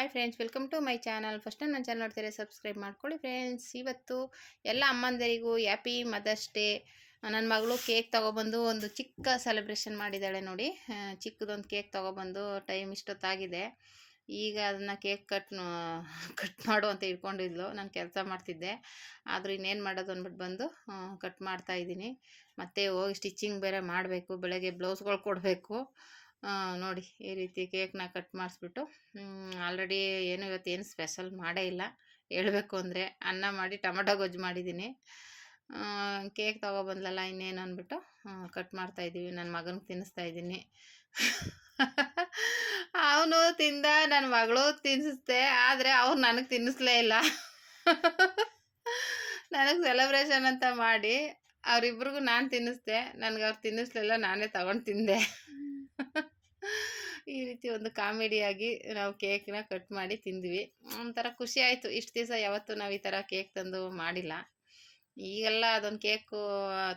Hi friends welcome to my channel first ನನ್ನ channel ನೋಡ್ತಾರೆ subscribe ಮಾಡ್ಕೊಳ್ಳಿ ಫ್ರೆಂಡ್ಸ್ ಇವತ್ತು ಎಲ್ಲ ಅಮ್ಮಂದರಿಗೂ ಹ್ಯಾಪಿ ಮದರ್ಸ್ ಡೇ ನನ್ನ ಮಗಳು ಕೇಕ್ ತೊಗೊಬಂದು ಒಂದು ಚಿಕ್ಕ ಸೆಲೆಬ್ರೇಷನ್ ಮಾಡಿದ್ದಾಳೆ ನೋಡಿ. ಚಿಕ್ಕದೊಂದು ಕೇಕ್ ತೊಗೊಬಂದು ಟೈಮ್ ಇಷ್ಟೊತ್ತಾಗಿದೆ. ಈಗ ಅದನ್ನು ಕೇಕ್ ಕಟ್ ಕಟ್ ಮಾಡು ಅಂತ ಇಟ್ಕೊಂಡಿದ್ಲು ನಾನು ಕೆಲಸ ಮಾಡ್ತಿದ್ದೆ. ಆದರೂ ಇನ್ನೇನು ಮಾಡೋದು ಅಂದ್ಬಿಟ್ಟು ಬಂದು ಕಟ್ ಮಾಡ್ತಾಯಿದ್ದೀನಿ ಮತ್ತೆ ಹೋಗಿ ಸ್ಟಿಚಿಂಗ್ ಬೇರೆ ಮಾಡಬೇಕು. ಬೆಳಗ್ಗೆ ಬ್ಲೌಸ್ಗಳು ಕೊಡಬೇಕು. ನೋಡಿ, ಈ ರೀತಿ ಕೇಕ್ನ ಕಟ್ ಮಾಡಿಸ್ಬಿಟ್ಟು ಆಲ್ರೆಡಿ ಏನು ಇವತ್ತು ಏನು ಸ್ಪೆಷಲ್ ಮಾಡೇ ಇಲ್ಲ. ಹೇಳಬೇಕು ಅಂದರೆ ಅನ್ನ ಮಾಡಿ, ಟೊಮೊಟೊ ಗೊಜ್ಜು ಮಾಡಿದ್ದೀನಿ. ಕೇಕ್ ತೊಗೊಬಂದ್ಲಲ್ಲ ಇನ್ನೇನು ಅಂದ್ಬಿಟ್ಟು ಕಟ್ ಮಾಡ್ತಾ ಇದ್ದೀವಿ. ನನ್ನ ಮಗನಿಗೆ ತಿನ್ನಿಸ್ತಾ ಇದ್ದೀನಿ. ಅವನು ತಿಂದ ನನ್ನ ಮಗಳು ತಿನ್ನಿಸ್ದೆ ಆದರೆ ಅವ್ರು ನನಗೆ ತಿನ್ನಿಸ್ಲೇ ಇಲ್ಲ. ನನಗೆ ಸೆಲೆಬ್ರೇಷನ್ ಅಂತ ಮಾಡಿ, ಅವರಿಬ್ರಿಗೂ ನಾನು ತಿನ್ನಿಸ್ದೆ ನನಗೆ ಅವ್ರು ತಿನ್ನಿಸ್ಲಿಲ್ಲ, ನಾನೇ ತಗೊಂಡು ತಿಂದೆ. ಈ ರೀತಿ ಒಂದು ಕಾಮಿಡಿಯಾಗಿ ನಾವು ಕೇಕ್ನ ಕಟ್ ಮಾಡಿ ತಿಂದ್ವಿ. ಒಂಥರ ಖುಷಿ ಆಯಿತು. ಇಷ್ಟು ದಿವಸ ಯಾವತ್ತೂ ನಾವು ಈ ಥರ ಕೇಕ್ ತಂದು ಮಾಡಿಲ್ಲ. ಈಗೆಲ್ಲ ಅದೊಂದು ಕೇಕು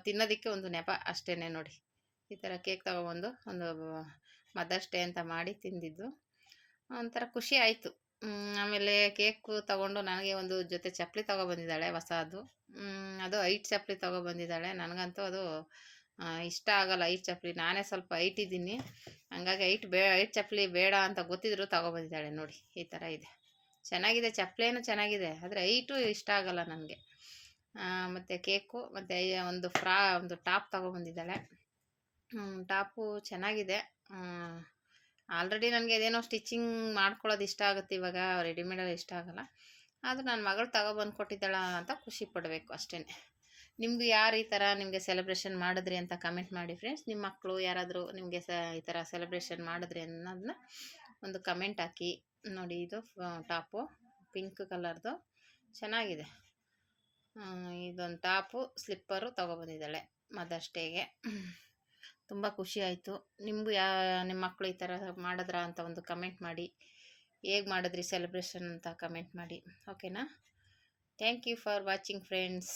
ತಿನ್ನೋದಕ್ಕೆ ಒಂದು ನೆಪ ಅಷ್ಟೇ ನೋಡಿ. ಈ ಥರ ಕೇಕ್ ತಗೊಬಂದು ಒಂದು ಮದರ್ಸ್ ಡೇ ಅಂತ ಮಾಡಿ ತಿಂದಿದ್ದು. ಒಂಥರ ಖುಷಿ ಆಯಿತು. ಆಮೇಲೆ ಕೇಕು ತಗೊಂಡು ನನಗೆ ಒಂದು ಜೊತೆ ಚಪ್ಪಲಿ ತೊಗೊಬಂದಿದ್ದಾಳೆ ಹೊಸದು. ಅದು ಅದು ಐಟ್ ಚಪ್ಪಲಿ ತೊಗೊಬಂದಿದ್ದಾಳೆ. ನನಗಂತೂ ಅದು ಇಷ್ಟ ಆಗಲ್ಲ ಐಟ್ ಚಪ್ಪಲಿ ನಾನೇ ಸ್ವಲ್ಪ ಐಟ್ ಇದ್ದೀನಿ. ಹಂಗಾಗಿ ಐಟ್ ಬೇ, ಐಟ್ ಚಪ್ಪಲಿ ಬೇಡ ಅಂತ ಗೊತ್ತಿದ್ರು ತಗೊಬಂದಿದ್ದಾಳೆ ನೋಡಿ, ಈ ಥರ ಇದೆ. ಚೆನ್ನಾಗಿದೆ ಚಪ್ಪಲೇನು ಚೆನ್ನಾಗಿದೆ, ಆದರೆ ಐಟು ಇಷ್ಟ ಆಗಲ್ಲ ನನಗೆ. ಮತ್ತು ಕೇಕು, ಮತ್ತು ಒಂದು ಫ್ರಾ, ಒಂದು ಟಾಪ್ ತೊಗೊಬಂದಿದ್ದಾಳೆ. ಟಾಪು ಚೆನ್ನಾಗಿದೆ. ಆಲ್ರೆಡಿ ನನಗೆ ಅದೇನೋ ಸ್ಟಿಚಿಂಗ್ ಮಾಡ್ಕೊಳ್ಳೋದು ಇಷ್ಟ ಆಗುತ್ತೆ, ಇವಾಗ ರೆಡಿಮೇಡಲ್ಲಿ ಇಷ್ಟ ಆಗಲ್ಲ. ಆದರೂ ನನ್ನ ಮಗಳು ತಗೊಬಂದು ಕೊಟ್ಟಿದ್ದಾಳ ಅಂತ ಖುಷಿ ಪಡಬೇಕು ಅಷ್ಟೇ ನಿಮಗೂ ಯಾರು ಈ ಥರ ನಿಮಗೆ ಸೆಲೆಬ್ರೇಷನ್ ಮಾಡಿದ್ರಿ ಅಂತ ಕಮೆಂಟ್ ಮಾಡಿ ಫ್ರೆಂಡ್ಸ್ ನಿಮ್ಮ ಮಕ್ಕಳು ಯಾರಾದರೂ ನಿಮಗೆ ಸ, ಈ ಥರ ಸೆಲೆಬ್ರೇಷನ್ ಮಾಡಿದ್ರಿ ಅನ್ನೋದನ್ನ ಒಂದು ಕಮೆಂಟ್ ಹಾಕಿ. ನೋಡಿ ಇದು ಟಾಪು. ಪಿಂಕ್ ಕಲರ್ದು ಚೆನ್ನಾಗಿದೆ. ಇದೊಂದು ಟಾಪು ಸ್ಲಿಪ್ಪರು ತೊಗೊಬಂದಿದ್ದಾಳೆ ಮದರ್ಸ್ ಡೇಗೆ ತುಂಬ ಖುಷಿ ಆಯಿತು. ನಿಮಗೂ ಯಾ ನಿಮ್ಮ ಮಕ್ಕಳು ಈ ಥರ ಮಾಡಿದ್ರಾ ಅಂತ ಒಂದು ಕಮೆಂಟ್ ಮಾಡಿ. ಹೇಗೆ ಮಾಡಿದ್ರಿ ಸೆಲೆಬ್ರೇಷನ್ ಅಂತ ಕಮೆಂಟ್ ಮಾಡಿ. ಓಕೆನಾ thank you for watching friends